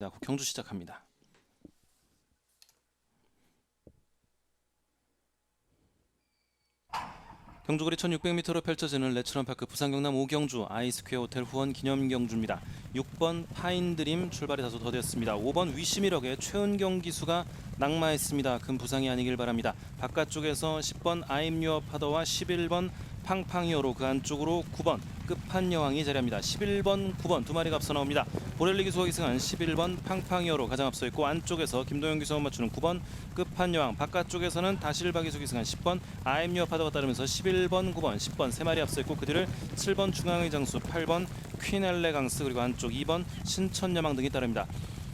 자, 국경주 시작합니다. 경주거리 1600m로 펼쳐지는 레츠런파크 부산 경남 오경주 아이스퀘어 호텔 후원 기념 경주입니다. 6번 파인드림 출발이 다소 더뎠습니다. 5번 위시미럭의 최은경 기수가 낙마했습니다. 큰 부상이 아니길 바랍니다. 바깥쪽에서 10번 아임유어 파더와 11번 팡팡이어로 그 안쪽으로 9번 끝판여왕이 자리합니다. 11번, 9번 두 마리가 앞서 나옵니다. 보렐리 기수가 기승한 11번 팡팡이어로 가장 앞서 있고 안쪽에서 김도영 기수가 맞추는 9번 끝판여왕 바깥쪽에서는 다실바 기수 기승한 10번 아임유어 파더가 따르면서 11번, 9번, 10번 세 마리 앞서 있고 그 뒤를 7번 중앙의 장수 8번 퀸엘레강스 그리고 안쪽 2번 신천여망 등이 따릅니다.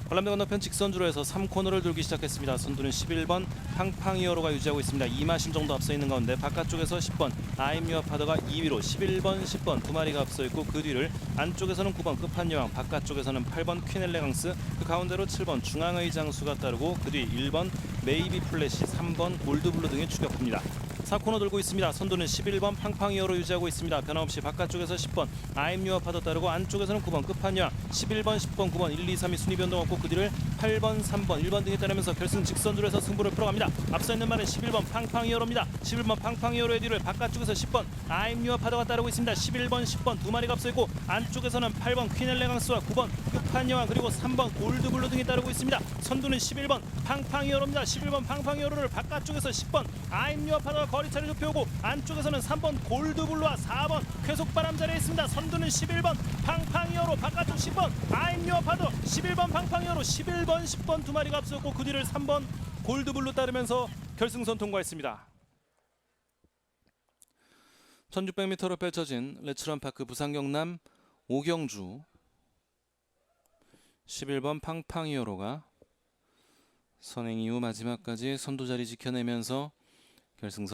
관람대 건너편 직선주로 해서 3코너를 돌기 시작했습니다. 선두는 11번 팡팡이어로가 유지하고 있습니다. 2마신 정도 앞서 있는 가운데 바깥쪽에서 10번 아임유어 파더가 2위로 11번, 10번 두 마리가 앞서 있고 그 뒤를 안쪽에서는 9번 끝판여왕 바깥쪽에서는 8번 퀸엘레강스 그 가운데로 7번 중앙의 장수가 따르고 그 뒤 1번 메이비 플래시 3번 골드블루 등이 추격합니다. 4코너 돌고 있습니다. 선두는 11번 팡팡이어로 유지하고 있습니다. 변함없이 바깥쪽에서 10번 아임유어 파더 따르고 안쪽에서는 9번 끝판여왕 11번, 10번, 9번 1, 2, 3위 순위 변동 없고 그 뒤를 8번, 3번, 1번 등이 따르면서 결승 직선줄에서 승부를 풀어갑니다. 앞서 있는 말은 11번 팡팡이어로입니다. 11번 팡팡이어로의 뒤를 바깥쪽에서 10번 아임유어 파더가 따르고 있습니다. 11번, 10번 두 마리가 앞서 있고 안쪽에서는 8번 퀸엘레강스와 9번 끝판여왕 그리고 3번 골드블루 등이 따르고 있습니다. 선두는 11번 팡팡이어로입니다. 11번 팡팡이어로를 바깥쪽에서 10번 아임유어 파더가 거리차를 좁혀오고 안쪽에서는 3번 골드블루와 4번 쾌속바람 자리에 있습니다. 선두는 11번 팡팡이어로 10번 아임유어 파더 11번 팡팡이어로 11번 10번 두 마리가 앞섰고 그 뒤를 3번 골드블루 따르면서 결승선 통과했습니다. 1600m로 펼쳐진 레츠런파크 부산 경남 오경주 11번 팡팡이어로가 선행 이후 마지막까지 선두 자리 지켜내면서 결승선